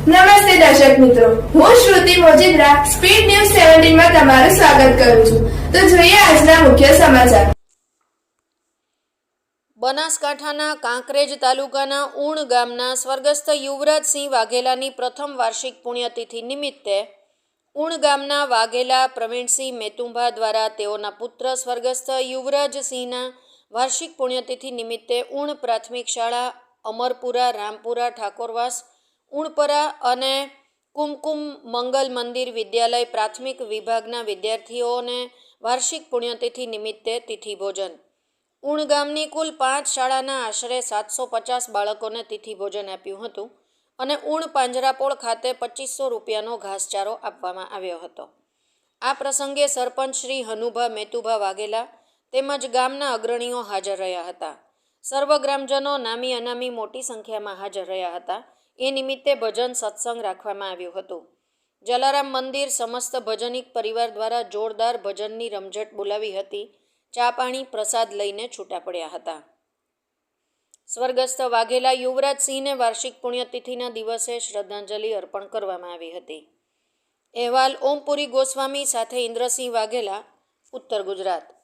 નમસ્તે દર્શક મિત્રો. હું શ્રુતિ મોજીદ્રા, સ્પીડ ન્યૂઝ સેવન્ટીનમાં તમારું સ્વાગત કરું છું. તો જોઈએ આજના મુખ્ય સમાચાર. બનાસકાંઠાના કાંકરેજ તાલુકાના ઉણ ગામના સ્વર્ગસ્થ યુવરાજસિંહ વાઘેલાની પ્રથમ વાર્ષિક પુણ્યતિથિ નિમિત્તે ઉણ ગામના વાઘેલા પ્રવીણસિંહ મેતુંભા દ્વારા તેઓના પુત્ર સ્વર્ગસ્થ યુવરાજસિંહના વાર્ષિક પુણ્યતિથિ નિમિત્તે ઉણ પ્રાથમિક શાળા અમરપુરા રામપુરા ઠાકોરવાસ ઉણપરા અને કુમકુમ મંગલ મંદિર વિદ્યાલય પ્રાથમિક વિભાગના વિદ્યાર્થીઓને વાર્ષિક પુણ્યતિથિ નિમિત્તે તિથિ ભોજન. ઉણ ગામની કુલ પાંચ શાળાના આશરે સાતસો પચાસ બાળકોને તિથિ ભોજન આપ્યું હતું અને ઉણ પાંજરાપોળ ખાતે પચીસો રૂપિયાનો ઘાસચારો આપવામાં આવ્યો હતો. આ પ્રસંગે સરપંચ શ્રી હનુભા મેતુભા વાઘેલા તેમજ ગામના અગ્રણીઓ હાજર રહ્યા હતા. સર્વ ગ્રામજનો નામી અનામી મોટી સંખ્યામાં હાજર રહ્યા હતા એ નિમિત્તે ભજન સત્સંગ રાખવામાં આવ્યું હતું. જલારામ મંદિર સમસ્ત ભજનિક પરિવાર દ્વારા જોરદાર ભજનની રમઝટ બોલાવી હતી. ચા પાણી, પ્રસાદ લઈને છૂટા પડ્યા હતા. સ્વર્ગસ્થ વાઘેલા યુવરાજસિંહને વાર્ષિક પુણ્યતિથિના દિવસે શ્રદ્ધાંજલિ અર્પણ કરવામાં આવી હતી. અહેવાલ ઓમપુરી ગોસ્વામી સાથે ઇન્દ્રસિંહ વાઘેલા, ઉત્તર ગુજરાત.